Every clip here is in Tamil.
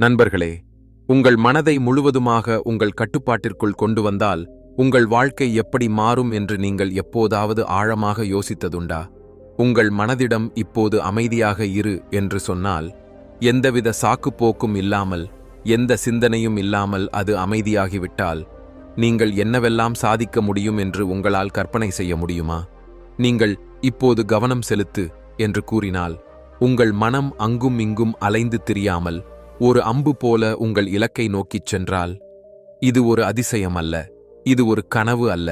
நண்பர்களே உங்கள் மனதை முழுவதுமாக உங்கள் கட்டுப்பாட்டிற்குள் கொண்டு வந்தால் உங்கள் வாழ்க்கை எப்படி மாறும் என்று நீங்கள் எப்போதாவது ஆழமாக யோசித்ததுண்டா? உங்கள் மனதிடம் இப்போது அமைதியாக இரு என்று சொன்னால் எந்தவித சாக்குப்போக்கும் இல்லாமல் எந்த சிந்தனையும் இல்லாமல் அது அமைதியாகிவிட்டால் நீங்கள் என்னவெல்லாம் சாதிக்க முடியும் என்று உங்களால் கற்பனை செய்ய முடியுமா? நீங்கள் இப்போது கவனம் செலுத்து என்று கூறினால் உங்கள் மனம் அங்கும் இங்கும் அலைந்து திரியாமல் ஒரு அம்பு போல உங்கள் இலக்கை நோக்கிச் சென்றால் இது ஒரு அதிசயம் அல்ல இது ஒரு கனவு அல்ல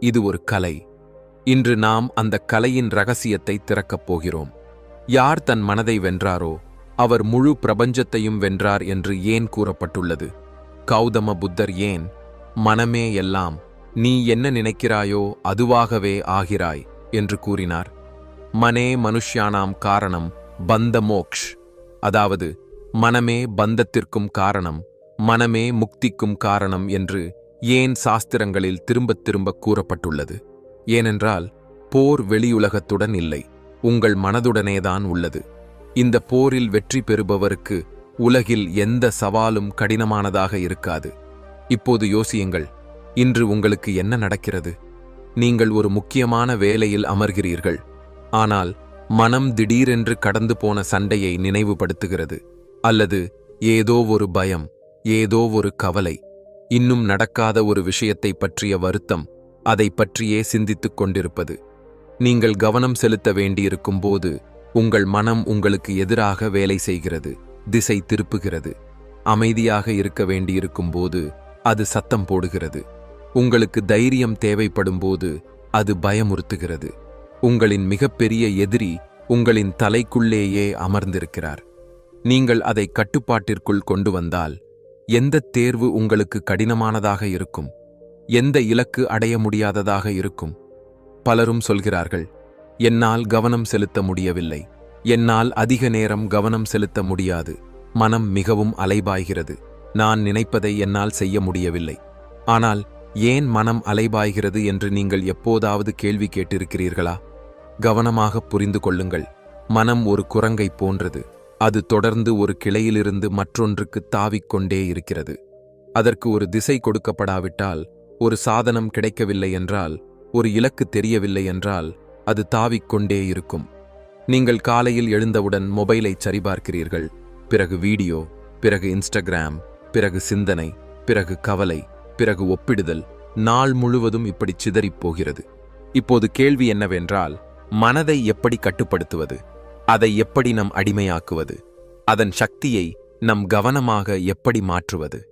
இது ஒரு கலை. இன்று நாம் அந்த கலையின் ரகசியத்தை திறக்கப் போகிறோம். யார் தன் மனதை வென்றாரோ அவர் முழு பிரபஞ்சத்தையும் வென்றார் என்று ஏன் கூறப்பட்டுள்ளது? கௌதம புத்தர் ஏன் மனமே எல்லாம் நீ என்ன நினைக்கிறாயோ அதுவாகவே ஆகிறாய் என்று கூறினார். மனே மனுஷ்யானாம் காரணம் பந்த மோக்ஷ் அதாவது மனமே பந்தத்திற்கும் காரணம் மனமே முக்திக்கும் காரணம் என்று ஏன் சாஸ்திரங்களில் திரும்பத் திரும்ப கூறப்பட்டுள்ளது? ஏனென்றால் போர் வெளியுலகத்துடன் இல்லை உங்கள் மனதுடனேதான் உள்ளது. இந்த போரில் வெற்றி பெறுபவருக்கு உலகில் எந்த சவாலும் கடினமானதாக இருக்காது. இப்போது யோசியுங்கள் இன்று உங்களுக்கு என்ன நடக்கிறது? நீங்கள் ஒரு முக்கியமான வேலையில் அமர்கிறீர்கள் ஆனால் மனம் திடீரென்று கடந்து போன சண்டையை நினைவுபடுத்துகிறது. அல்லது ஏதோ ஒரு பயம் ஏதோ ஒரு கவலை இன்னும் நடக்காத ஒரு விஷயத்தை பற்றிய வருத்தம் அதை பற்றியே சிந்தித்துக் கொண்டிருப்பது. நீங்கள் கவனம் செலுத்த வேண்டியிருக்கும் போது உங்கள் மனம் உங்களுக்கு எதிராக வேலை செய்கிறது திசை திருப்புகிறது. அமைதியாக இருக்க வேண்டியிருக்கும் போது அது சத்தம் போடுகிறது. உங்களுக்கு தைரியம் தேவைப்படும் போது அது பயமுறுத்துகிறது. உங்களின் மிகப்பெரிய எதிரி உங்களின் தலைக்குள்ளேயே அமர்ந்திருக்கிறார். நீங்கள் அதை கட்டுப்பாட்டிற்குள் கொண்டு வந்தால் எந்த தேர்வு உங்களுக்கு கடினமானதாக இருக்கும்? எந்த இலக்கு அடைய முடியாததாக இருக்கும்? பலரும் சொல்கிறார்கள் என்னால் கவனம் செலுத்த முடியவில்லை. என்னால் அதிக நேரம் கவனம் செலுத்த முடியாது. மனம் மிகவும் அலைபாய்கிறது. நான் நினைப்பதை என்னால் செய்ய முடியவில்லை. ஆனால் ஏன் மனம் அலைபாய்கிறது என்று நீங்கள் எப்போதாவது கேள்வி கேட்டிருக்கிறீர்களா? கவனமாக புரிந்து கொள்ளுங்கள். மனம் ஒரு குரங்கை போன்றது. அது தொடர்ந்து ஒரு கிளையிலிருந்து மற்றொன்றுக்கு தாவிக்கொண்டே இருக்கிறது. அதற்கு ஒரு திசை கொடுக்கப்படாவிட்டால் ஒரு சாதனம் கிடைக்கவில்லை என்றால் ஒரு இலக்கு தெரியவில்லை என்றால் அது தாவிக்கொண்டே இருக்கும். நீங்கள் காலையில் எழுந்தவுடன் மொபைலை சரிபார்க்கிறீர்கள். பிறகு வீடியோ பிறகு இன்ஸ்டாகிராம் பிறகு சிந்தனை பிறகு கவலை பிறகு ஒப்பிடுதல். நாள் முழுவதும் இப்படி சிதறிப் போகிறது. இப்போது கேள்வி என்னவென்றால் மனதை எப்படி கட்டுப்படுத்துவது? அதை எப்படி நம் அடிமையாக்குவது? அதன் சக்தியை நம் கவனமாக எப்படி மாற்றுவது?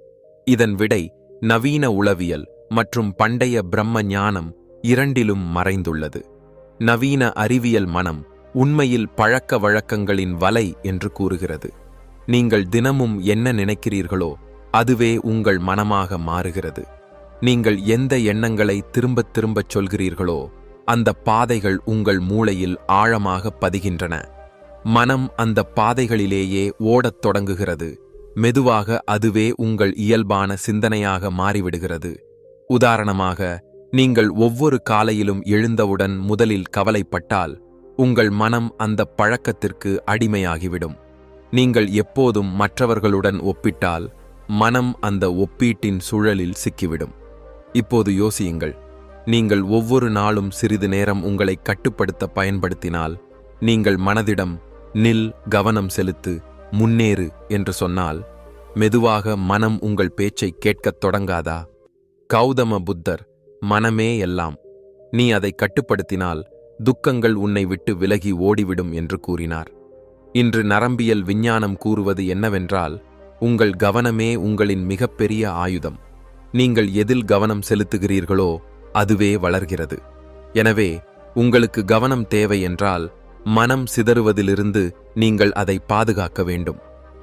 இதன் விடை நவீன உளவியல் மற்றும் பண்டைய பிரம்ம ஞானம் இரண்டிலும் மறைந்துள்ளது. நவீன அறிவியல் மனம் உண்மையில் பழக்க வழக்கங்களின் வலை என்று கூறுகிறது. நீங்கள் தினமும் என்ன நினைக்கிறீர்களோ அதுவே உங்கள் மனமாக மாறுகிறது. நீங்கள் எந்த எண்ணங்களை திரும்பத் திரும்பச் சொல்கிறீர்களோ அந்த பாதைகள் உங்கள் மூளையில் ஆழமாக பதிகின்றன. மனம் அந்த பாதைகளிலேயே ஓடத் தொடங்குகிறது. மெதுவாக அதுவே உங்கள் இயல்பான சிந்தனையாக மாறிவிடுகிறது. உதாரணமாக நீங்கள் ஒவ்வொரு காலையிலும் எழுந்தவுடன் முதலில் கவலைப்பட்டால் உங்கள் மனம் அந்த பழக்கத்திற்கு அடிமையாகிவிடும். நீங்கள் எப்போதும் மற்றவர்களுடன் ஒப்பிட்டால் மனம் அந்த ஒப்பீட்டின் சுழலில் சிக்கிவிடும். இப்போது யோசியுங்கள். நீங்கள் ஒவ்வொரு நாளும் சிறிது நேரம் உங்களை கட்டுப்படுத்த பயன்படுத்தினால் நீங்கள் மனதிடம் நில் கவனம் செலுத்து முன்னேறு என்று சொன்னால் மெதுவாக மனம் உங்கள் பேச்சை கேட்கத் தொடங்காதா? கௌதம புத்தர் மனமே எல்லாம் நீ அதை கட்டுப்படுத்தினால் துக்கங்கள் உன்னை விட்டு விலகி ஓடிவிடும் என்று கூறினார். இன்று நரம்பியல் விஞ்ஞானம் கூறுவது என்னவென்றால் உங்கள் கவனமே உங்களின் மிகப்பெரிய ஆயுதம். நீங்கள் எதில் கவனம் செலுத்துகிறீர்களோ அதுவே வளர்கிறது. எனவே உங்களுக்கு கவனம் தேவை என்றால் மனம் சிதறுவதிலிருந்து நீங்கள் அதை பாதுகாக்க வேண்டும்.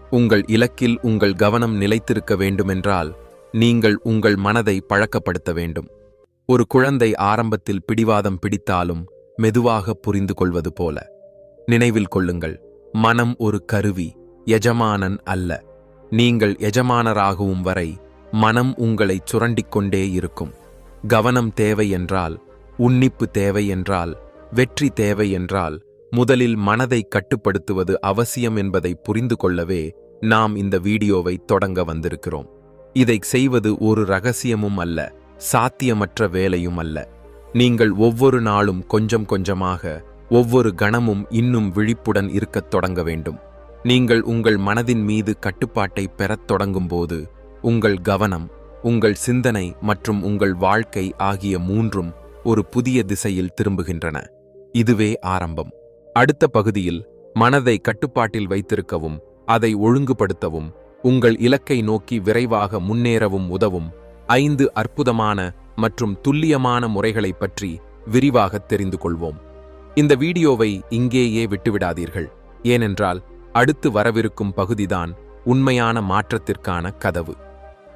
உங்கள் இலக்கில் உங்கள் கவனம் நிலைத்திருக்க வேண்டுமென்றால் நீங்கள் உங்கள் மனதை பழக்கப்படுத்த வேண்டும். ஒரு குழந்தை ஆரம்பத்தில் பிடிவாதம் பிடித்தாலும் மெதுவாக புரிந்து கொள்வது போல. நினைவில் கொள்ளுங்கள் மனம் ஒரு கருவி எஜமானன் அல்ல. நீங்கள் எஜமானராகவும் வரை மனம் உங்களை சுரண்டிக்கொண்டே இருக்கும். கவனம் தேவை என்றால் உன்னிப்பு தேவை என்றால் வெற்றி தேவை என்றால் முதலில் மனதை கட்டுப்படுத்துவது அவசியம் என்பதை புரிந்து கொள்ளவே நாம் இந்த வீடியோவை தொடங்க வந்திருக்கிறோம். இதை செய்வது ஒரு ரகசியமும் அல்ல சாத்தியமற்ற வேலையும் அல்ல. நீங்கள் ஒவ்வொரு நாளும் கொஞ்சம் கொஞ்சமாக ஒவ்வொரு கணமும் இன்னும் விழிப்புடன் இருக்கத் தொடங்க வேண்டும். நீங்கள் உங்கள் மனதின் மீது கட்டுப்பாட்டை பெறத் தொடங்கும்போது உங்கள் கவனம் உங்கள் சிந்தனை மற்றும் உங்கள் வாழ்க்கை ஆகிய மூன்றும் ஒரு புதிய திசையில் திரும்புகின்றன. இதுவே ஆரம்பம். அடுத்த பகுதியில் மனதை கட்டுப்பாட்டில் வைத்திருக்கவும் அதை ஒழுங்குபடுத்தவும் உங்கள் இலக்கை நோக்கி விரைவாக முன்னேறவும் உதவும். ஐந்து அற்புதமான மற்றும் துல்லியமான முறைகளைப் பற்றி விரிவாக தெரிந்து கொள்வோம். இந்த வீடியோவை இங்கேயே விட்டுவிடாதீர்கள். ஏனென்றால் அடுத்து வரவிருக்கும் பகுதிதான் உண்மையான மாற்றத்திற்கான கதவு.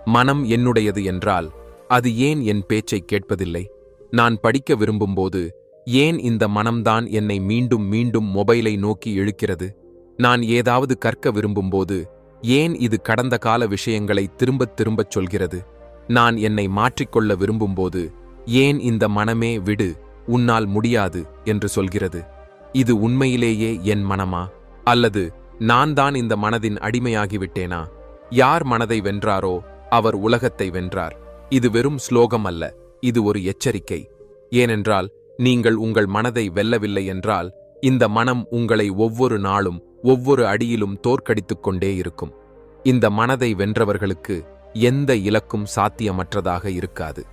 மனம் என்னுடையது என்றால் அது ஏன் என் பேச்சைக் கேட்பதில்லை? நான் படிக்க விரும்பும்போது ஏன் இந்த மனம்தான் என்னை மீண்டும் மீண்டும் மொபைலை நோக்கி இழுக்கிறது? நான் ஏதாவது கற்க விரும்பும்போது ஏன் இது கடந்த கால விஷயங்களை திரும்பத் திரும்பச் சொல்கிறது? நான் என்னை மாற்றிக்கொள்ள விரும்பும்போது ஏன் இந்த மனமே விடு உன்னால் முடியாது என்று சொல்கிறது? இது உண்மையிலேயே என் மனமா? அல்லது நான் தான் இந்த மனதின் அடிமையாகிவிட்டேனா? யார் மனதை வென்றாரோ அவர் உலகத்தை வென்றார். இது வெறும் ஸ்லோகம் அல்ல இது ஒரு எச்சரிக்கை. ஏனென்றால் நீங்கள் உங்கள் மனதை வெல்லவில்லை என்றால் இந்த மனம் உங்களை ஒவ்வொரு நாளும் ஒவ்வொரு அடியிலும் தோற்கடித்துக் கொண்டே இருக்கும். இந்த மனதை வென்றவர்களுக்கு எந்த இலக்கும் சாத்தியமற்றதாக இருக்காது.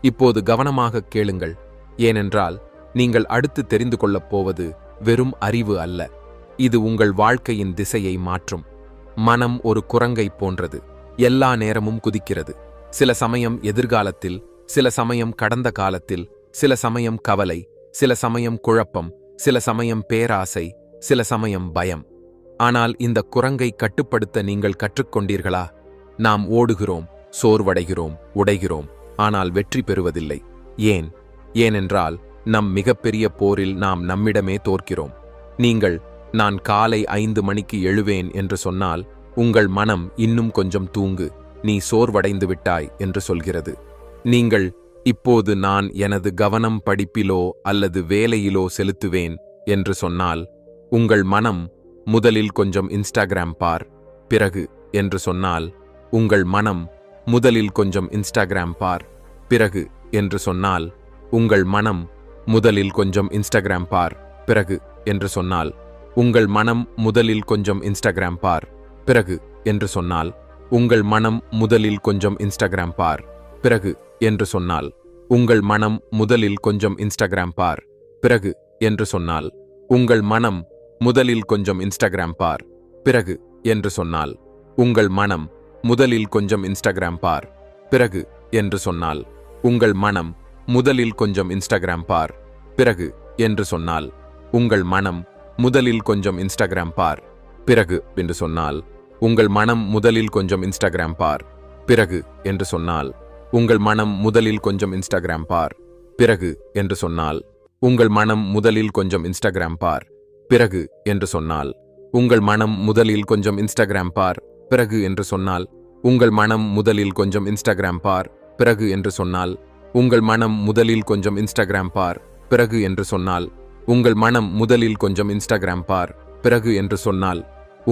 இப்போது கவனமாக கேளுங்கள். ஏனென்றால் நீங்கள் அடுத்து தெரிந்து கொள்ளப் போவது வெறும் அறிவு அல்ல. இது உங்கள் வாழ்க்கையின் திசையை மாற்றும். மனம் ஒரு குரங்கை போன்றது. எல்லா நேரமும் குதிக்கிறது. சில சமயம் எதிர்காலத்தில் சில சமயம் கடந்த காலத்தில் சில சமயம் கவலை சில சமயம் குழப்பம் சில சமயம் பேராசை சில சமயம் பயம். ஆனால் இந்த குரங்கை கட்டுப்படுத்த நீங்கள் கற்றுக்கொண்டீர்களா? நாம் ஓடுகிறோம் சோர்வடைகிறோம் உடைகிறோம் ஆனால் வெற்றி பெறுவதில்லை. ஏன்? ஏனென்றால் நம் மிகப்பெரிய போரில் நாம் நம்மிடமே தோற்கிறோம். நீங்கள் நான் காலை ஐந்து மணிக்கு எழுவேன் என்று சொன்னால் உங்கள் மனம் இன்னும் கொஞ்சம் தூங்கு நீ சோர்வடைந்து விட்டாய் என்று சொல்கிறது. நீங்கள் இப்போது நான் எனது கவனம் படிப்பிலோ அல்லது வேலையிலோ செலுத்துவேன் என்று சொன்னால் உங்கள் மனம் முதலில் கொஞ்சம் இன்ஸ்டாகிராம் பார் பிறகு என்று சொன்னால் உங்கள் மனம் முதலில் கொஞ்சம் இன்ஸ்டாகிராம் பார் பிறகு என்று சொன்னால் உங்கள் மனம் முதலில் கொஞ்சம் இன்ஸ்டாகிராம் பார் பிறகு என்று சொன்னால் உங்கள் மனம் முதலில் கொஞ்சம் இன்ஸ்டாகிராம் பார் பிறகு என்று சொன்னால் உங்கள் மனம் முதலில் கொஞ்சம் இன்ஸ்டாகிராம் பார் பிறகு என்று சொன்னால் உங்கள் மனம் முதலில் கொஞ்சம் இன்ஸ்டாகிராம் பார். பிறகு என்று சொன்னால் உங்கள் மனம் முதலில் கொஞ்சம் இன்ஸ்டாகிராம் பார். பிறகு என்று சொன்னால் உங்கள் மனம் முதலில் கொஞ்சம் இன்ஸ்டாகிராம் பார். பிறகு என்று சொன்னால் உங்கள் மனம் முதலில் கொஞ்சம் இன்ஸ்டாகிராம் பார். பிறகு என்று சொன்னால் உங்கள் மனம் முதலில் கொஞ்சம் இன்ஸ்டாகிராம் பார். பிறகு என்று சொன்னால் உங்கள் மனம் முதலில் கொஞ்சம் இன்ஸ்டாகிராம் பார். பிறகு என்று சொன்னால் உங்கள் மனம் முதலில் கொஞ்சம் இன்ஸ்டாகிராம் பார். பிறகு என்று சொன்னால் உங்கள் மனம் முதலில் கொஞ்சம் இன்ஸ்டாகிராம் பார். பிறகு என்று சொன்னால் உங்கள் மனம் முதலில் கொஞ்சம் இன்ஸ்டாகிராம் பார். பிறகு என்று சொன்னால் உங்கள் மனம் முதலில் கொஞ்சம் இன்ஸ்டாகிராம் பார். பிறகு என்று சொன்னால் உங்கள் மனம் முதலில் கொஞ்சம் இன்ஸ்டாகிராம் பார். பிறகு என்று சொன்னால் உங்கள் மனம் முதலில் கொஞ்சம் இன்ஸ்டாகிராம் பார். பிறகு என்று சொன்னால்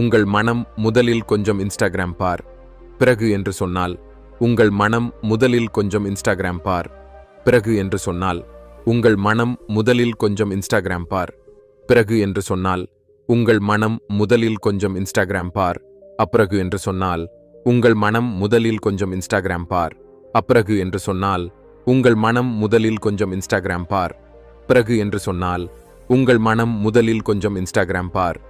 உங்கள் மனம் முதலில் கொஞ்சம் இன்ஸ்டாகிராம் பார். பிறகு என்று சொன்னால் உங்கள் மனம் முதலில் கொஞ்சம் இன்ஸ்டாகிராம் பார். பிறகு என்று சொன்னால் உங்கள் மனம் முதலில் கொஞ்சம் இன்ஸ்டாகிராம் பார். பிறகு என்று சொன்னால் உங்கள் மனம் முதலில் கொஞ்சம் இன்ஸ்டாகிராம் பார். அப்பிறகு என்று சொன்னால் உங்கள் மனம் முதலில் கொஞ்சம் இன்ஸ்டாகிராம் பார். அப்பிறகு என்று சொன்னால் உங்கள் மனம் முதலில் கொஞ்சம் இன்ஸ்டாகிராம் பார். பிறகு என்று சொன்னால் உங்கள் மனம் முதலில் கொஞ்சம் இன்ஸ்டாகிராம் பார்.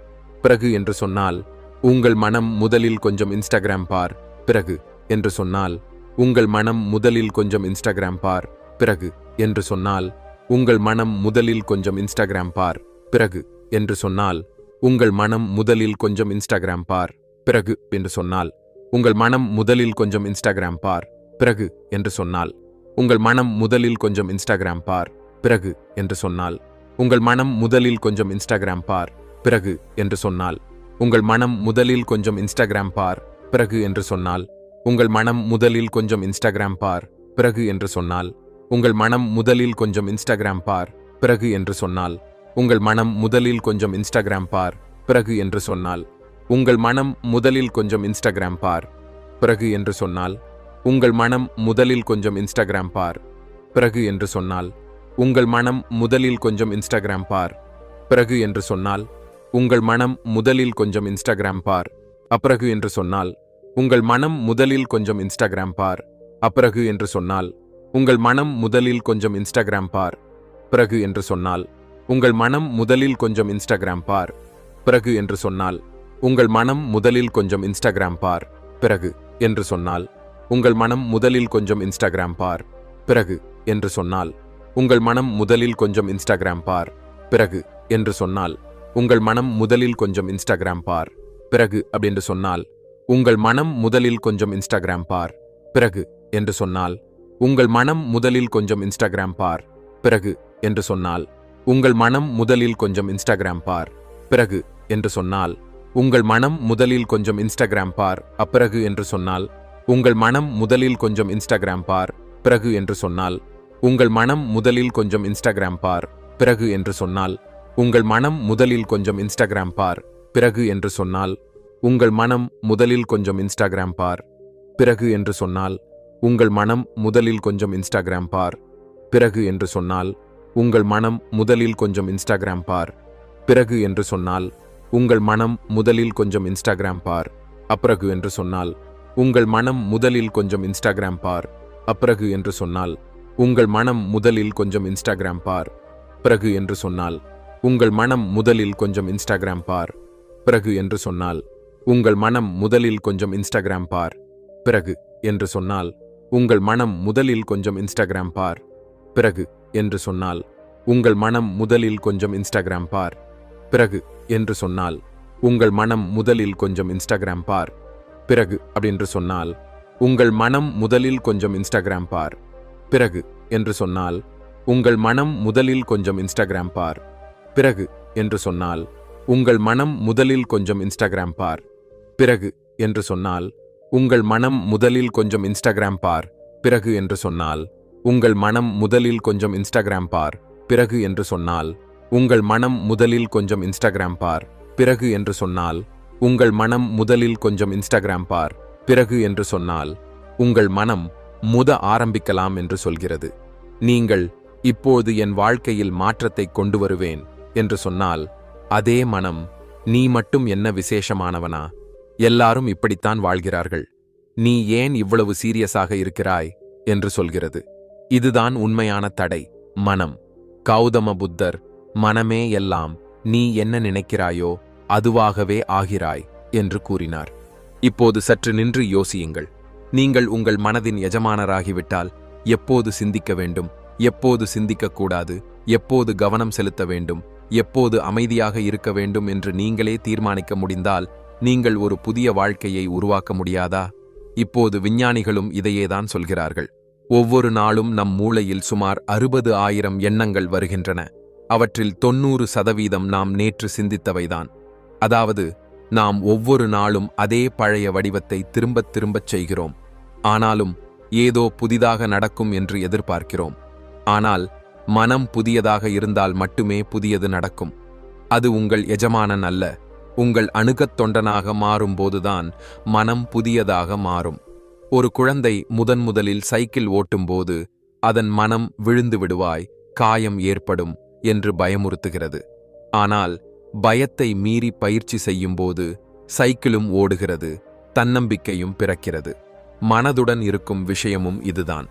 பிறகு என்று சொன்னால் உங்கள் மனம் முதலில் கொஞ்சம் இன்ஸ்டாகிராம் பார். பிறகு. என்று சொன்னால் உங்கள் மனம் முதலில் கொஞ்சம் இன்ஸ்டாகிராம் பார் பிறகு என்று சொன்னால் உங்கள் மனம் முதலில் கொஞ்சம் இன்ஸ்டாகிராம் பார் பிறகு என்று சொன்னால் உங்கள் மனம் முதலில் கொஞ்சம் இன்ஸ்டாகிராம் பார் பிறகு என்று சொன்னால் உங்கள் மனம் முதலில் கொஞ்சம் இன்ஸ்டாகிராம் பார் பிறகு என்று சொன்னால் உங்கள் மனம் முதலில் கொஞ்சம் இன்ஸ்டாகிராம் பார் பிறகு என்று சொன்னால் உங்கள் மனம் முதலில் கொஞ்சம் இன்ஸ்டாகிராம் பார் பிறகு என்று சொன்னால் உங்கள் மனம் முதலில் கொஞ்சம் இன்ஸ்டாகிராம் பார் பிறகு என்று சொன்னால் உங்கள் மனம் முதலில் கொஞ்சம் இன்ஸ்டாகிராம் பார் பிறகு என்று சொன்னால். உங்கள் மனம் முதலில் கொஞ்சம் இன்ஸ்டாகிராம் பார் பிறகு என்று சொன்னால். உங்கள் மனம் முதலில் கொஞ்சம் இன்ஸ்டாகிராம் பார் பிறகு என்று சொன்னால். உங்கள் மனம் முதலில் கொஞ்சம் இன்ஸ்டாகிராம் பார் பிறகு என்று சொன்னால். உங்கள் மனம் முதலில் கொஞ்சம் இன்ஸ்டாகிராம் பார் பிறகு என்று சொன்னால். உங்கள் மனம் முதலில் கொஞ்சம் இன்ஸ்டாகிராம் பார் பிறகு என்று சொன்னால். உங்கள் மனம் முதலில் கொஞ்சம் இன்ஸ்டாகிராம் பார் அப்பிறகு என்று சொன்னால். உங்கள் மனம் முதலில் கொஞ்சம் இன்ஸ்டாகிராம் பார். அப்பிறகு என்று சொன்னால் உங்கள் மனம் முதலில் கொஞ்சம் இன்ஸ்டாகிராம் பார். பிறகு என்று சொன்னால் உங்கள் மனம் முதலில் கொஞ்சம் இன்ஸ்டாகிராம் பார். பிறகு என்று சொன்னால் உங்கள் மனம் முதலில் கொஞ்சம் இன்ஸ்டாகிராம் பார். பிறகு என்று சொன்னால் உங்கள் மனம் முதலில் கொஞ்சம் இன்ஸ்டாகிராம் பார். பிறகு என்று சொன்னால் உங்கள் மனம் முதலில் கொஞ்சம் இன்ஸ்டாகிராம் பார். பிறகு என்று சொன்னால் உங்கள் மனம் முதலில் கொஞ்சம் இன்ஸ்டாகிராம் பார். பிறகு அப்படின்னு சொன்னால் உங்கள் மனம் முதலில் கொஞ்சம் இன்ஸ்டாகிராம் பார். பிறகு என்று சொன்னால் உங்கள் மனம் முதலில் கொஞ்சம் இன்ஸ்டாகிராம் பார். பிறகு என்று சொன்னால் உங்கள் மனம் முதலில் கொஞ்சம் இன்ஸ்டாகிராம் பார். பிறகு என்று சொன்னால் உங்கள் மனம் முதலில் கொஞ்சம் இன்ஸ்டாகிராம் பார். அப்பிறகு என்று சொன்னால் உங்கள் மனம் முதலில் கொஞ்சம் இன்ஸ்டாகிராம் பார். பிறகு என்று சொன்னால் உங்கள் மனம் முதலில் கொஞ்சம் இன்ஸ்டாகிராம் பார். பிறகு என்று சொன்னால் உங்கள் மனம் முதலில் கொஞ்சம் இன்ஸ்டாகிராம் பார். பிறகு என்று சொன்னால் உங்கள் மனம் முதலில் கொஞ்சம் இன்ஸ்டாகிராம் பார். பிறகு என்று சொன்னால் உங்கள் மனம் முதலில் கொஞ்சம் இன்ஸ்டாகிராம் பார். பிறகு என்று சொன்னால் உங்கள் மனம் முதலில் கொஞ்சம் இன்ஸ்டாகிராம் பார். பிறகு என்று சொன்னால் உங்கள் மனம் முதலில் கொஞ்சம் இன்ஸ்டாகிராம் பார். அப்பிறகு என்று சொன்னால் உங்கள் மனம் முதலில் கொஞ்சம் இன்ஸ்டாகிராம் பார். அப்பிறகு என்று சொன்னால் உங்கள் மனம் முதலில் கொஞ்சம் இன்ஸ்டாகிராம் பார். பிறகு என்று சொன்னால் உங்கள் மனம் முதலில் கொஞ்சம் இன்ஸ்டாகிராம் பார். பிறகு என்று சொன்னால் உங்கள் மனம் முதலில் கொஞ்சம் இன்ஸ்டாகிராம் பார். பிறகு என்று சொன்னால் உங்கள் மனம் முதலில் கொஞ்சம் இன்ஸ்டாகிராம் பார். பிறகு என்று சொன்னால் உங்கள் மனம் முதலில் கொஞ்சம் இன்ஸ்டாகிராம் பார். பிறகு என்று சொன்னால் உங்கள் மனம் முதலில் கொஞ்சம் இன்ஸ்டாகிராம் பார். பிறகு அப்படின்று சொன்னால் உங்கள் மனம் முதலில் கொஞ்சம் இன்ஸ்டாகிராம் பார். பிறகு என்று சொன்னால் உங்கள் மனம் முதலில் கொஞ்சம் இன்ஸ்டாகிராம் பார். பிறகு என்று சொன்னால் உங்கள் மனம் முதலில் கொஞ்சம் இன்ஸ்டாகிராம் பார். பிறகு என்று சொன்னால் உங்கள் மனம் முதலில் கொஞ்சம் இன்ஸ்டாகிராம் பார் பிறகு என்று சொன்னால் உங்கள் மனம் முதலில் கொஞ்சம் இன்ஸ்டாகிராம் பார் பிறகு என்று சொன்னால் உங்கள் மனம் முதலில் கொஞ்சம் இன்ஸ்டாகிராம் பார் பிறகு என்று சொன்னால் உங்கள் மனம் முதலில் கொஞ்சம் இன்ஸ்டாகிராம் பார் பிறகு என்று சொன்னால் உங்கள் மனம் முத ஆரம்பிக்கலாம் என்று சொல்கிறது. நீங்கள் இப்போது என் வாழ்க்கையில் மாற்றத்தை கொண்டு வருவேன் என்று சொன்னால் அதே மனம் நீ மட்டும் என்ன விசேஷமானவனா? எல்லாரும் இப்படித்தான் வாழ்கிறார்கள். நீ ஏன் இவ்வளவு சீரியஸாக இருக்கிறாய்? என்று சொல்கிறது. இதுதான் உண்மையான தடை மனம். கௌதம புத்தர் மனமே எல்லாம் நீ என்ன நினைக்கிறாயோ அதுவாகவே ஆகிறாய் என்று கூறினார். இப்போது சற்று நின்று யோசியுங்கள். நீங்கள் உங்கள் மனதின் எஜமானராகிவிட்டால் எப்போது சிந்திக்க வேண்டும்? எப்போது சிந்திக்கக்கூடாது எப்போது கவனம் செலுத்த வேண்டும்? எப்போது அமைதியாக இருக்க வேண்டும் என்று நீங்களே தீர்மானிக்க முடிந்தால் நீங்கள் ஒரு புதிய வாழ்க்கையை உருவாக்க முடியாதா? இப்போது விஞ்ஞானிகளும் இதையேதான் சொல்கிறார்கள். ஒவ்வொரு நாளும் நம் மூளையில் சுமார் அறுபது ஆயிரம் எண்ணங்கள் வருகின்றன. அவற்றில் தொன்னூறு சதவீதம் நாம் நேற்று சிந்தித்தவைதான். அதாவது நாம் ஒவ்வொரு நாளும் அதே பழைய வடிவத்தை திரும்பத் திரும்பச் செய்கிறோம். ஆனாலும் ஏதோ புதிதாக நடக்கும் என்று எதிர்பார்க்கிறோம். ஆனால் மனம் புதியதாக இருந்தால் மட்டுமே புதியது நடக்கும். அது உங்கள் எஜமானன் அல்ல. உங்கள் அணுகத் தொண்டனாக மாறும்போதுதான் மனம் புதியதாக மாறும். ஒரு குழந்தை முதன் முதலில் சைக்கிள் ஓட்டும்போது அதன் மனம் விழுந்து விடுவாய் காயம் ஏற்படும் என்று பயமுறுத்துகிறது. ஆனால் பயத்தை மீறி பயிற்சி செய்யும்போது சைக்கிளும் ஓடுகிறது தன்னம்பிக்கையும் பிறக்கிறது. மனதுடன் இருக்கும் விஷயமும் இதுதான்.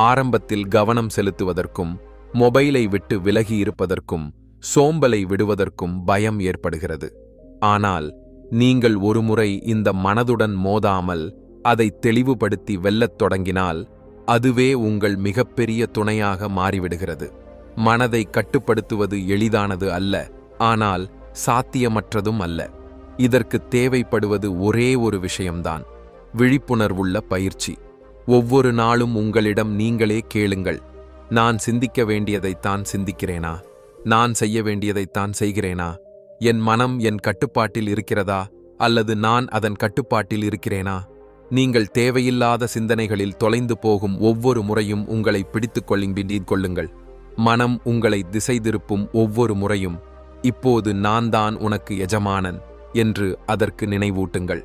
ஆரம்பத்தில் கவனம் செலுத்துவதற்கும் மொபைலை விட்டு விலகி இருப்பதற்கும் சோம்பலை விடுவதற்கும் பயம் ஏற்படுகிறது. ஆனால் நீங்கள் ஒருமுறை இந்த மனதுடன் மோதாமல் அதை தெளிவுபடுத்தி வெல்லத் தொடங்கினால் அதுவே உங்கள் மிகப்பெரிய துணையாக மாறிவிடுகிறது. மனதை கட்டுப்படுத்துவது எளிதானது அல்ல ஆனால் சாத்தியமற்றதும் அல்ல. இதற்கு தேவைப்படுவது ஒரே ஒரு விஷயம்தான் விழிப்புணர்வுள்ள பயிற்சி. ஒவ்வொரு நாளும் உங்களிடம் நீங்களே கேளுங்கள் நான் சிந்திக்க வேண்டியதைத்தான் சிந்திக்கிறேனா? நான் செய்ய வேண்டியதைத்தான் செய்கிறேனா? என் மனம் என் கட்டுப்பாட்டில் இருக்கிறதா? அல்லது நான் அதன் கட்டுப்பாட்டில் இருக்கிறேனா? நீங்கள் தேவையில்லாத சிந்தனைகளில் தொலைந்து போகும் ஒவ்வொரு முறையும் உங்களை பிடித்துக் கொள்ளின் கொள்ளுங்கள். மனம் உங்களை திசை திருப்பும் ஒவ்வொரு முறையும். இப்போது நான் தான் உனக்கு எஜமானன் என்று அதற்கு நினைவூட்டுங்கள்.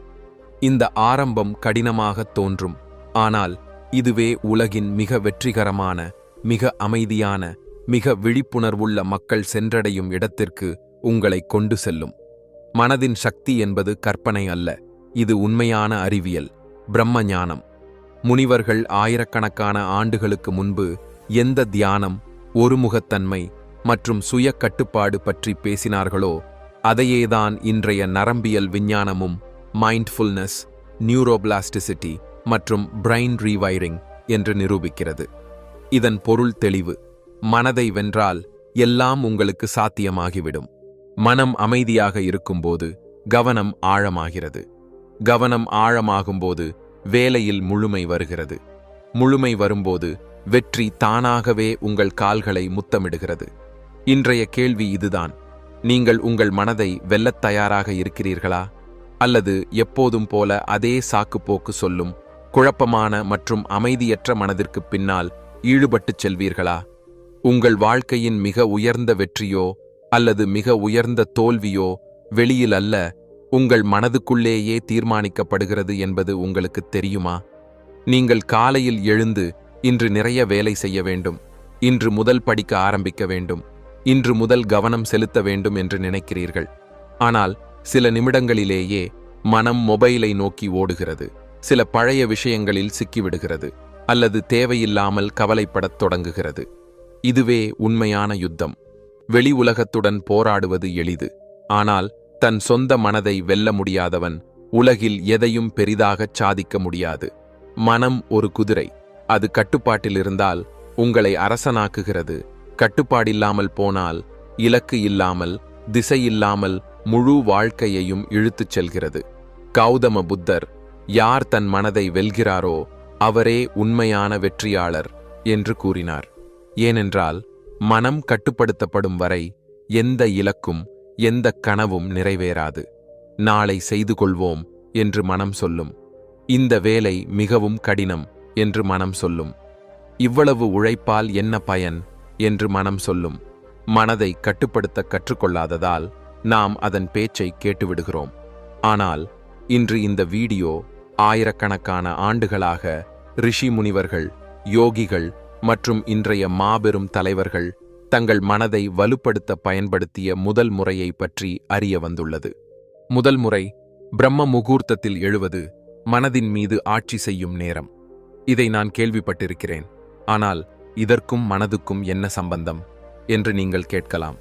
இந்த ஆரம்பம் கடினமாகத் தோன்றும். ஆனால் இதுவே உலகின் மிக வெற்றிகரமான மிக அமைதியான மிக விழிப்புணர்வுள்ள மக்கள் சென்றடையும் இடத்திற்கு உங்களை கொண்டு செல்லும். மனதின் சக்தி என்பது கற்பனை அல்ல இது உண்மையான அறிவியல் பிரம்ம ஞானம். முனிவர்கள் ஆயிரக்கணக்கான ஆண்டுகளுக்கு முன்பு எந்த தியானம் ஒருமுகத்தன்மை மற்றும் சுய கட்டுப்பாடு பற்றி பேசினார்களோ அதையேதான் இன்றைய நரம்பியல் விஞ்ஞானமும் மைண்ட்ஃபுல்னஸ் நியூரோபிளாஸ்டிசிட்டி மற்றும் பிரைன் ரீவைரிங் என்று நிரூபிக்கிறது. இதன் பொருள் தெளிவு மனதை வென்றால் எல்லாம் உங்களுக்கு சாத்தியமாகிவிடும். மனம் அமைதியாக இருக்கும்போது கவனம் ஆழமாகிறது. கவனம் ஆழமாகும்போது வேலையில் முழுமை வருகிறது. முழுமை வரும்போது வெற்றி தானாகவே உங்கள் கால்களை முத்தமிடுகிறது. இன்றைய கேள்வி இதுதான். நீங்கள் உங்கள் மனதை வெல்லத் தயாராக இருக்கிறீர்களா? அல்லது எப்போதும் போல அதே சாக்குப்போக்கு சொல்லும் குழப்பமான மற்றும் அமைதியற்ற மனதிற்கு பின்னால் ஈடுபட்டுச் செல்வீர்களா? உங்கள் வாழ்க்கையின் மிக உயர்ந்த வெற்றியோ அல்லது மிக உயர்ந்த தோல்வியோ வெளியில் அல்ல உங்கள் மனதுக்குள்ளேயே தீர்மானிக்கப்படுகிறது என்பது உங்களுக்கு தெரியுமா? நீங்கள் காலையில் எழுந்து இன்று நிறைய வேலை செய்ய வேண்டும் இன்று முதல் படிக்க ஆரம்பிக்க வேண்டும் இன்று முதல் கவனம் செலுத்த வேண்டும் என்று நினைக்கிறீர்கள். ஆனால் சில நிமிடங்களிலேயே மனம் மொபைலை நோக்கி ஓடுகிறது சில பழைய விஷயங்களில் சிக்கிவிடுகிறது அல்லது தேவையில்லாமல் கவலைப்படத் தொடங்குகிறது. இதுவே உண்மையான யுத்தம். வெளி உலகத்துடன் போராடுவது எளிது. ஆனால் தன் சொந்த மனதை வெல்ல முடியாதவன் உலகில் எதையும் பெரிதாகச் சாதிக்க முடியாது. மனம் ஒரு குதிரை. அது கட்டுப்பாட்டில் இருந்தால் உங்களை அரசனாக்குகிறது. கட்டுப்பாடில்லாமல் போனால் இலக்கு இல்லாமல் திசையில்லாமல் முழு வாழ்க்கையையும் இழுத்துச் செல்கிறது. கௌதம புத்தர் யார் தன் மனதை வெல்கிறாரோ அவரே உண்மையான வெற்றியாளர் என்று கூறினார். ஏனென்றால் மனம் கட்டுப்படுத்தப்படும் வரை எந்த இலக்கும் எந்த கனவும் நிறைவேறாது. நாளை செய்து கொள்வோம் என்று மனம் சொல்லும். இந்த வேலை மிகவும் கடினம் என்று மனம் சொல்லும். இவ்வளவு உழைப்பால் என்ன பயன் என்று மனம் சொல்லும். மனதை கட்டுப்படுத்த கற்றுக்கொள்ளாததால் நாம் அதன் பேச்சை கேட்டுவிடுகிறோம். ஆனால் இன்று இந்த வீடியோ ஆயிரக்கணக்கான ஆண்டுகளாக ரிஷி முனிவர்கள் யோகிகள் மற்றும் இன்றைய மாபெரும் தலைவர்கள் தங்கள் மனதை வலுப்படுத்த பயன்படுத்திய முதல் முறையை பற்றி அறிய வந்துள்ளது. முதல் முறை பிரம்ம முகூர்த்தத்தில் எழுவது மனதின் மீது ஆட்சி செய்யும் நேரம். இதை நான் கேள்விப்பட்டிருக்கிறேன். ஆனால் இதற்கும் மனதுக்கும் என்ன சம்பந்தம் என்று நீங்கள் கேட்கலாம்.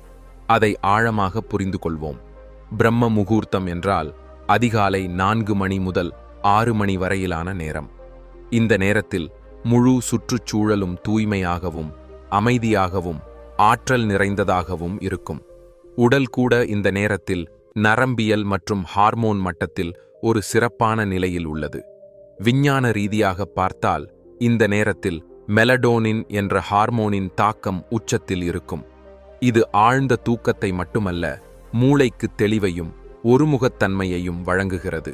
அதை ஆழமாக புரிந்து கொள்வோம். பிரம்ம முகூர்த்தம் என்றால் அதிகாலை நான்கு மணி முதல் ஆறு மணி வரையிலான நேரம். இந்த நேரத்தில் முழு சுற்றுச்சூழலும் தூய்மையாகவும் அமைதியாகவும் ஆற்றல் நிறைந்ததாகவும் இருக்கும். உடல் கூட இந்த நேரத்தில் நரம்பியல் மற்றும் ஹார்மோன் மட்டத்தில் ஒரு சிறப்பான நிலையில் உள்ளது. விஞ்ஞான ரீதியாக பார்த்தால் இந்த நேரத்தில் மெலடோனின் என்ற ஹார்மோனின் தாக்கம் உச்சத்தில் இருக்கும். இது ஆழ்ந்த தூக்கத்தை மட்டுமல்ல மூளைக்கு தெளிவையும் ஒருமுகத்தன்மையையும் வழங்குகிறது.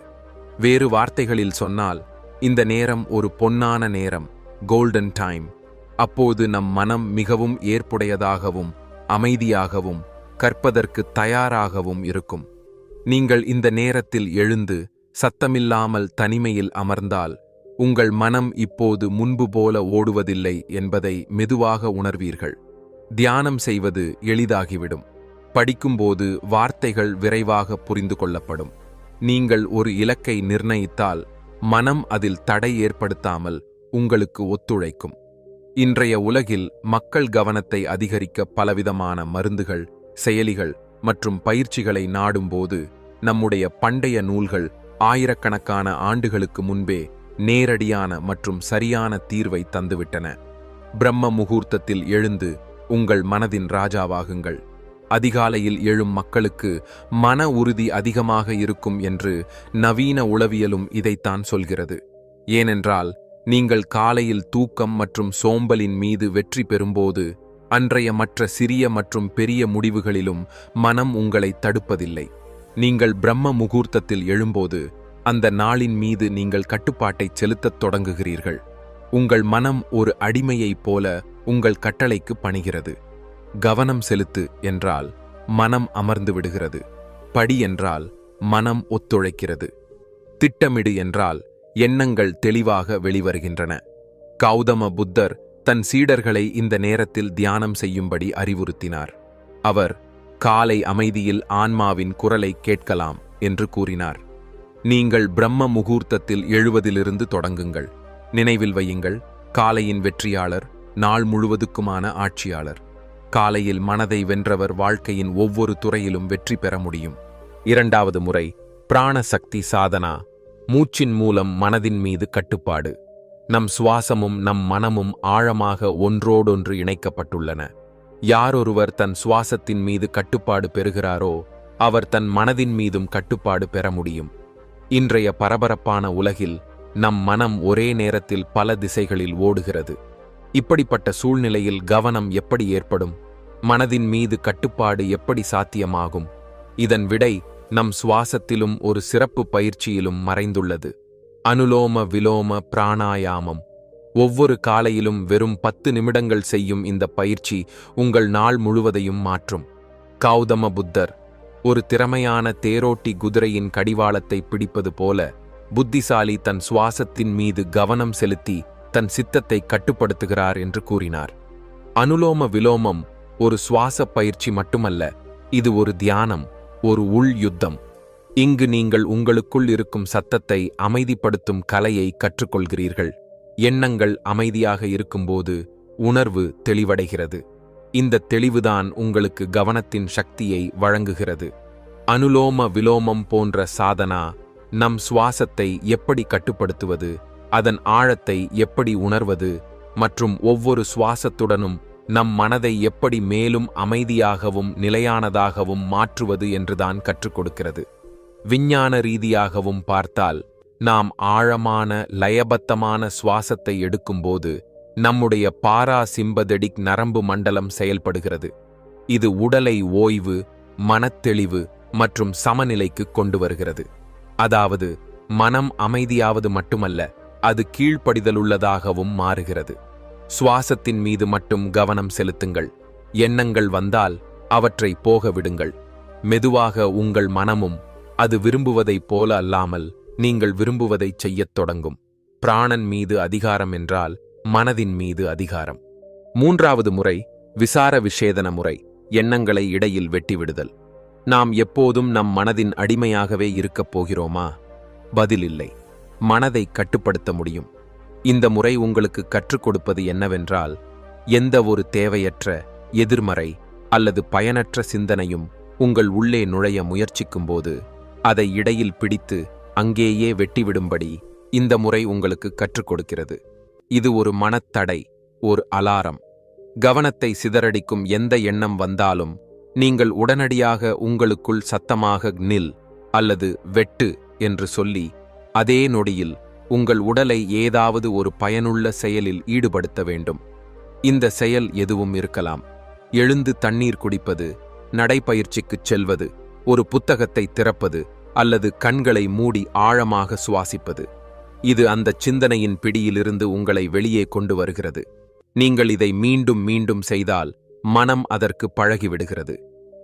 வேறு வார்த்தைகளில் சொன்னால் இந்த நேரம் ஒரு பொன்னான நேரம் கோல்டன் டைம் அப்போது நம் மனம் மிகவும் ஏற்புடையதாகவும் அமைதியாகவும் கற்பதற்கு தயாராகவும் இருக்கும். நீங்கள் இந்த நேரத்தில் எழுந்து சத்தமில்லாமல் தனிமையில் அமர்ந்தால் உங்கள் மனம் இப்போது முன்பு போல ஓடுவதில்லை என்பதை மெதுவாக உணர்வீர்கள். தியானம் செய்வது எளிதாகிவிடும். படிக்கும்போது வார்த்தைகள் விரைவாக புரிந்து கொள்ளப்படும். நீங்கள் ஒரு இலக்கை நிர்ணயித்தால் மனம் அதில் தடை ஏற்படுத்தாமல் உங்களுக்கு ஒத்துழைக்கும். இன்றைய உலகில் மக்கள் கவனத்தை அதிகரிக்க பலவிதமான மருந்துகள் செயலிகள் மற்றும் பயிற்சிகளை நாடும்போது நம்முடைய பண்டைய நூல்கள் ஆயிரக்கணக்கான ஆண்டுகளுக்கு முன்பே நேரடியான மற்றும் சரியான தீர்வை தந்துவிட்டன. பிரம்ம முகூர்த்தத்தில் எழுந்து உங்கள் மனதின் ராஜாவாகுங்கள். அதிகாலையில் எழும் மக்களுக்கு மன உறுதி அதிகமாக இருக்கும் என்று நவீன உளவியலும் இதைத்தான் சொல்கிறது. ஏனென்றால் நீங்கள் காலையில் தூக்கம் மற்றும் சோம்பலின் மீது வெற்றி பெறும்போது அன்றைய மற்ற சிறிய மற்றும் பெரிய முடிவுகளிலும் மனம் உங்களை தடுப்பதில்லை. நீங்கள் பிரம்ம முகூர்த்தத்தில் எழும்போது அந்த நாளின் மீது நீங்கள் கட்டுப்பாட்டை செலுத்தத் தொடங்குகிறீர்கள். உங்கள் மனம் ஒரு அடிமையைப் போல உங்கள் கட்டளைக்கு பணிகிறது. கவனம் செலுத்து என்றால் மனம் அமர்ந்து விடுகிறது. படி என்றால் மனம் ஒத்துழைக்கிறது. திட்டமிடு என்றால் எண்ணங்கள் தெளிவாக வெளிவருகின்றன. கௌதம புத்தர் தன் சீடர்களை இந்த நேரத்தில் தியானம் செய்யும்படி அறிவுறுத்தினார். அவர் காலை அமைதியில் ஆன்மாவின் குரலை கேட்கலாம் என்று கூறினார். நீங்கள் பிரம்ம முகூர்த்தத்தில் எழுவதிலிருந்து தொடங்குங்கள். நினைவில் வையுங்கள் காலையின் வெற்றியாளர் நாள் முழுவதுக்குமான ஆட்சியாளர். காலையில் மனதை வென்றவர் வாழ்க்கையின் ஒவ்வொரு துறையிலும் வெற்றி பெற முடியும். இரண்டாவது முறை பிராணசக்தி சாதனா மூச்சின் மூலம் மனதின் மீது கட்டுப்பாடு. நம் சுவாசமும் நம் மனமும் ஆழமாக ஒன்றோடொன்று இணைக்கப்பட்டுள்ளன. யாரொருவர் தன் சுவாசத்தின் மீது கட்டுப்பாடு பெறுகிறாரோ அவர் தன் மனதின் மீதும் கட்டுப்பாடு பெற முடியும். இன்றைய பரபரப்பான உலகில் நம் மனம் ஒரே நேரத்தில் பல திசைகளில் ஓடுகிறது. இப்படிப்பட்ட சூழ்நிலையில் கவனம் எப்படி ஏற்படும்? மனதின் மீது கட்டுப்பாடு எப்படி சாத்தியமாகும்? இதன் விடை நம் சுவாசத்திலும் ஒரு சிறப்பு பயிற்சியிலும் மறைந்துள்ளது. அனுலோம விலோம பிராணாயாமம். ஒவ்வொரு காலையிலும் வெறும் பத்து நிமிடங்கள் செய்யும் இந்த பயிற்சி உங்கள் நாள் முழுவதையும் மாற்றும். கௌதம புத்தர் ஒரு திறமையான தேரோட்டி குதிரையின் கடிவாளத்தை பிடிப்பது போல புத்திசாலி தன் சுவாசத்தின் மீது கவனம் செலுத்தி தன் சித்தத்தை கட்டுப்படுத்துகிறார் என்று கூறினார். அனுலோம விலோமம் ஒரு சுவாச பயிற்சி மட்டுமல்ல இது ஒரு தியானம். ஒரு உள் யுத்தம். இங்கு நீங்கள் உங்களுக்குள் இருக்கும் சத்தத்தை அமைதிப்படுத்தும் கலையை கற்றுக்கொள்கிறீர்கள். எண்ணங்கள் அமைதியாக இருக்கும்போது உணர்வு தெளிவடைகிறது. இந்த தெளிவுதான் உங்களுக்கு கவனத்தின் சக்தியை வழங்குகிறது. அனுலோம விலோமம் போன்ற சாதனா நம் சுவாசத்தை எப்படி கட்டுப்படுத்துவது அதன் ஆழத்தை எப்படி உணர்வது மற்றும் ஒவ்வொரு சுவாசத்துடனும் நம் மனதை எப்படி மேலும் அமைதியாகவும் நிலையானதாகவும் மாற்றுவது என்றுதான் கற்றுக் கொடுக்கிறது விஞ்ஞான ரீதியாகவும் பார்த்தால் நாம் ஆழமான லயபத்தமான சுவாசத்தை எடுக்கும்போது நம்முடைய பாரா சிம்பதெடிக் நரம்பு மண்டலம் செயல்படுகிறது. இது உடலை ஓய்வு மனத்தெளிவு மற்றும் சமநிலைக்கு கொண்டு வருகிறது. அதாவது மனம் அமைதியாவது மட்டுமல்ல அது கீழ்ப்படிதலுள்ளதாகவும் மாறுகிறது. சுவாசத்தின் மீது மட்டும் கவனம் செலுத்துங்கள். எண்ணங்கள் வந்தால் அவற்றை போக விடுங்கள். மெதுவாக உங்கள் மனமும் அது விரும்புவதைப் போல அல்லாமல் நீங்கள் விரும்புவதைச் செய்யத் தொடங்கும். பிராணன் மீது அதிகாரம் என்றால் மனதின் மீது அதிகாரம். மூன்றாவது முறை விசார விஷேதன முறை எண்ணங்களை இடையில் வெட்டிவிடுதல். நாம் எப்போதும் நம் மனதின் அடிமையாகவே இருக்கப் போகிறோமா? பதில் இல்லை. மனதை கட்டுப்படுத்த முடியும். இந்த முறை உங்களுக்கு கற்றுக் கொடுப்பது என்னவென்றால் எந்த ஒரு தேவையற்ற எதிர்மறை அல்லது பயனற்ற சிந்தனையும் உங்கள் உள்ளே நுழைய முயற்சிக்கும்போது அதை இடையில் பிடித்து அங்கேயே வெட்டிவிடும்படி இந்த முறை உங்களுக்கு கற்றுக் கொடுக்கிறது. இது ஒரு மனத்தடை ஒரு அலாரம். கவனத்தை சிதறடிக்கும் எந்த எண்ணம் வந்தாலும் நீங்கள் உடனடியாக உங்களுக்குள் சத்தமாக நில் அல்லது வெட்டு என்று சொல்லி அதே நொடியில் உங்கள் உடலை ஏதாவது ஒரு பயனுள்ள செயலில் ஈடுபடுத்த வேண்டும். இந்த செயல் எதுவும் இருக்கலாம். எழுந்து தண்ணீர் குடிப்பது நடைபயிற்சிக்குச் செல்வது ஒரு புத்தகத்தை திறப்பது அல்லது கண்களை மூடி ஆழமாக சுவாசிப்பது. இது அந்த சிந்தனையின் பிடியிலிருந்து உங்களை வெளியே கொண்டு வருகிறது. நீங்கள் இதை மீண்டும் மீண்டும் செய்தால் மனம் அதற்கு பழகிவிடுகிறது.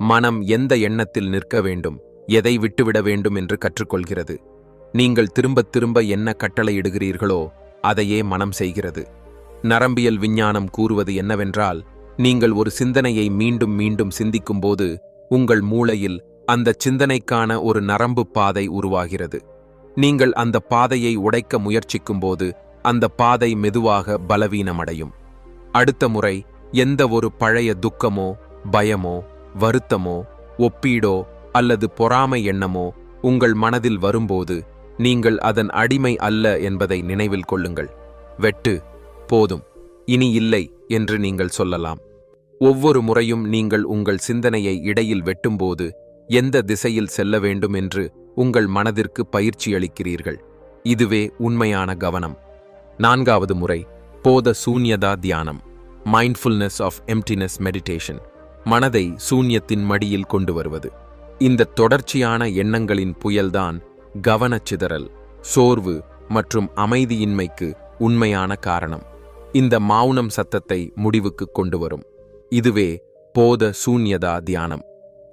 மனம் எந்த எண்ணத்தில் நிற்க வேண்டும் எதை விட்டுவிட வேண்டும் என்று கற்றுக்கொள்கிறது. நீங்கள் திரும்பத் திரும்ப என்ன கட்டளையிடுகிறீர்களோ அதையே மனம் செய்கிறது. நரம்பியல் விஞ்ஞானம் கூறுவது என்னவென்றால் நீங்கள் ஒரு சிந்தனையை மீண்டும் மீண்டும் சிந்திக்கும்போது உங்கள் மூளையில் அந்த சிந்தனைக்கான ஒரு நரம்பு பாதை உருவாகிறது. நீங்கள் அந்த பாதையை உடைக்க முயற்சிக்கும்போது அந்த பாதை மெதுவாக பலவீனமடையும். அடுத்த முறை எந்த ஒரு பழைய துக்கமோ பயமோ வருத்தமோ ஒப்பீடோ அல்லது பொறாமை எண்ணமோ உங்கள் மனதில் வரும்போது நீங்கள் அதன் அடிமை அல்ல என்பதை நினைவில் கொள்ளுங்கள். வெட்டு போதும். இனி இல்லை என்று நீங்கள் சொல்லலாம். ஒவ்வொரு முறையும் நீங்கள் உங்கள் சிந்தனையை இடையில் வெட்டும்போது எந்த திசையில் செல்ல வேண்டும் என்று உங்கள் மனதிற்கு பயிற்சி அளிக்கிறீர்கள். இதுவே உண்மையான கவனம். நான்காவது முறை போத சூன்யதா தியானம். மைண்ட்ஃபுல்னஸ் ஆஃப் எம்டினஸ் மெடிடேஷன் மனதை சூன்யத்தின் மடியில் கொண்டு வருவது. இந்த தொடர்ச்சியான எண்ணங்களின் புயல்தான் கவனச்சிதறல் சோர்வு மற்றும் அமைதியின்மைக்கு உண்மையான காரணம். இந்த மௌனம் சத்தத்தை முடிவுக்கு கொண்டு வரும் இதுவே போத சூன்யதா தியானம்.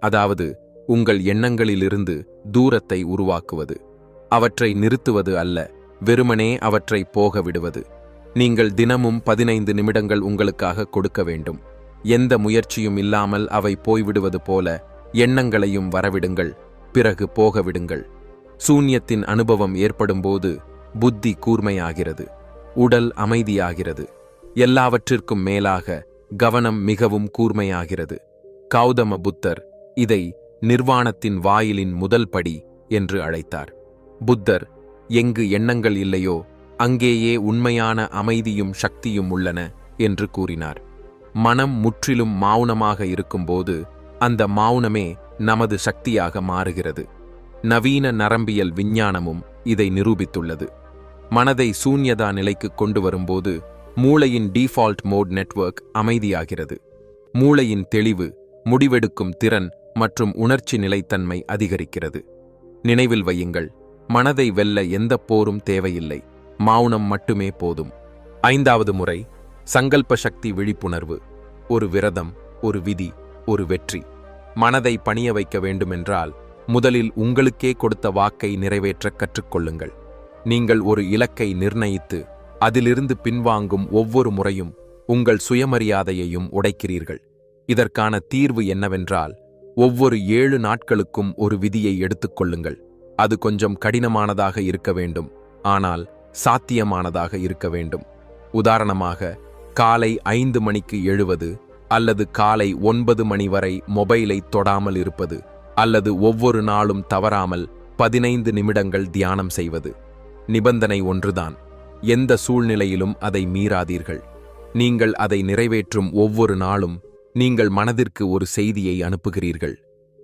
அதாவது உங்கள் எண்ணங்களிலிருந்து தூரத்தை உருவாக்குவது. அவற்றை நிறுத்துவது அல்ல வெறுமனே அவற்றை போக விடுவது. நீங்கள் தினமும் பதினைந்து நிமிடங்கள் உங்களுக்காக கொடுக்க வேண்டும். எந்த முயற்சியும் இல்லாமல் அவை போய்விடுவது போல எண்ணங்களையும் வரவிடுங்கள் பிறகு போக விடுங்கள். சூன்யத்தின் அனுபவம் ஏற்படும்போது புத்தி கூர்மையாகிறது உடல் அமைதியாகிறது. எல்லாவற்றிற்கும் மேலாக கவனம் மிகவும் கூர்மையாகிறது. கௌதம புத்தர் இதை நிர்வாணத்தின் வாயிலின் முதல் படி என்று அழைத்தார். புத்தர் எங்கு எண்ணங்கள் இல்லையோ அங்கேயே உண்மையான அமைதியும் சக்தியும் உள்ளன என்று கூறினார். மனம் முற்றிலும் மௌனமாக இருக்கும்போது அந்த மௌனமே நமது சக்தியாக மாறுகிறது. நவீன நரம்பியல் விஞ்ஞானமும் இதை நிரூபித்துள்ளது. மனதை சூன்யதா நிலைக்கு கொண்டு வரும்போது மூளையின் டிஃபால்ட் மோட் நெட்வொர்க் அமைதியாகிறது. மூளையின் தெளிவு முடிவெடுக்கும் திறன் மற்றும் உணர்ச்சி நிலைத்தன்மை அதிகரிக்கிறது. நினைவில் வையுங்கள் மனதை வெல்ல எந்த போரும் தேவையில்லை மௌனம் மட்டுமே போதும். ஐந்தாவது முறை சங்கல்ப சக்தி விழிப்புணர்வு. ஒரு விரதம் ஒரு விதி ஒரு வெற்றி. மனதை பணிய வைக்க வேண்டுமென்றால் முதலில் உங்களுக்கே கொடுத்த வாக்கை நிறைவேற்ற கற்றுக்கொள்ளுங்கள். நீங்கள் ஒரு இலக்கை நிர்ணயித்து அதிலிருந்து பின்வாங்கும் ஒவ்வொரு முறையும் உங்கள் சுயமரியாதையையும் உடைக்கிறீர்கள். இதற்கான தீர்வு என்னவென்றால் ஒவ்வொரு ஏழு நாட்களுக்கும் ஒரு விதியை எடுத்துக்கொள்ளுங்கள். அது கொஞ்சம் கடினமானதாக இருக்க வேண்டும் ஆனால் சாத்தியமானதாக இருக்க வேண்டும். உதாரணமாக காலை ஐந்து மணிக்கு எழுவது அல்லது காலை ஒன்பது மணி வரை மொபைலை தொடாமல் இருப்பது அல்லது ஒவ்வொரு நாளும் தவறாமல் பதினைந்து நிமிடங்கள் தியானம் செய்வது நிபந்தனை ஒன்றுதான். எந்த சூழ்நிலையிலும் அதை மீறாதீர்கள். நீங்கள் அதை நிறைவேற்றும் ஒவ்வொரு நாளும் நீங்கள் மனதிற்கு ஒரு செய்தியை அனுப்புகிறீர்கள்.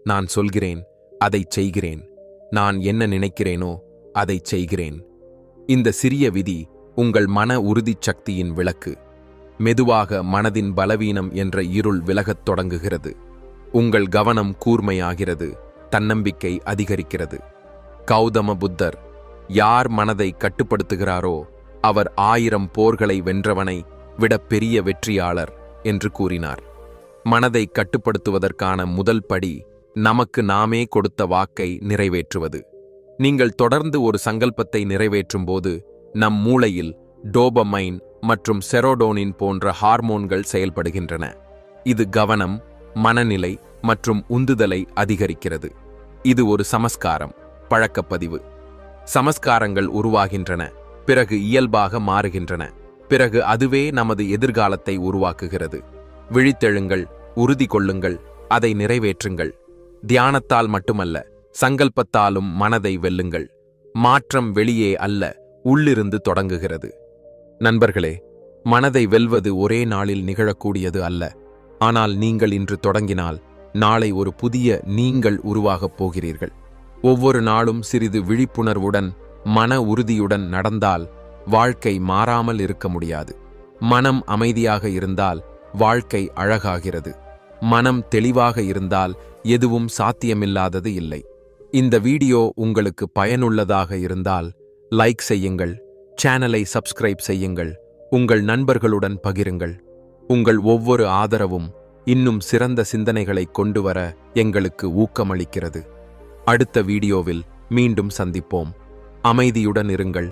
நான் சொல்கிறேன் அதைச் செய்கிறேன். நான் என்ன நினைக்கிறேனோ அதைச் செய்கிறேன். இந்த சிறிய விதி உங்கள் மன உறுதிச் சக்தியின் விளக்கு. மெதுவாக மனதின் பலவீனம் என்ற இருள் விலகத் தொடங்குகிறது. உங்கள் கவனம் கூர்மையாகிறது தன்னம்பிக்கை அதிகரிக்கிறது. கௌதம புத்தர் யார் மனதை கட்டுப்படுத்துகிறாரோ அவர் ஆயிரம் போர்களை வென்றவனை விட பெரிய வெற்றியாளர் என்று கூறினார். மனதை கட்டுப்படுத்துவதற்கான முதல் படி நமக்கு நாமே கொடுத்த வாக்கை நிறைவேற்றுவது. நீங்கள் தொடர்ந்து ஒரு சங்கல்பத்தை நிறைவேற்றும்போது நம் மூளையில் டோபமைன் மற்றும் செரோடோனின் போன்ற ஹார்மோன்கள் செயல்படுகின்றன. இது கவனம் மனநிலை மற்றும் உந்துதலை அதிகரிக்கிறது. இது ஒரு சமஸ்காரம் பழக்கப்பதிவு. சமஸ்காரங்கள் உருவாகின்றன பிறகு இயல்பாக மாறுகின்றன பிறகு அதுவே நமது எதிர்காலத்தை உருவாக்குகிறது. விழித்தெழுங்கள் உறுதி கொள்ளுங்கள் அதை நிறைவேற்றுங்கள். தியானத்தால் மட்டுமல்ல சங்கல்பத்தாலும் மனதை வெல்லுங்கள். மாற்றம் வெளியே அல்ல உள்ளிருந்து தொடங்குகிறது. நண்பர்களே மனதை வெல்வது ஒரே நாளில் நிகழக்கூடியது அல்ல ஆனால் நீங்கள் இன்று தொடங்கினால் நாளை ஒரு புதிய நீங்கள் உருவாகப் போகிறீர்கள். ஒவ்வொரு நாளும் சிறிது விழிப்புணர்வுடன் மன உறுதியுடன் நடந்தால் வாழ்க்கை மாறாமல் இருக்க முடியாது. மனம் அமைதியாக இருந்தால் வாழ்க்கை அழகாகிறது. மனம் தெளிவாக இருந்தால் எதுவும் சாத்தியமில்லாதது இல்லை. இந்த வீடியோ உங்களுக்கு பயனுள்ளதாக இருந்தால் லைக் செய்யுங்கள் சேனலை சப்ஸ்கிரைப் செய்யுங்கள் உங்கள் நண்பர்களுடன் பகிருங்கள். உங்கள் ஒவ்வொரு ஆதரவும் இன்னும் சிறந்த சிந்தனைகளை கொண்டு வர எங்களுக்கு ஊக்கமளிக்கிறது. அடுத்த வீடியோவில் மீண்டும் சந்திப்போம். அமைதியுடன் இருங்கள்.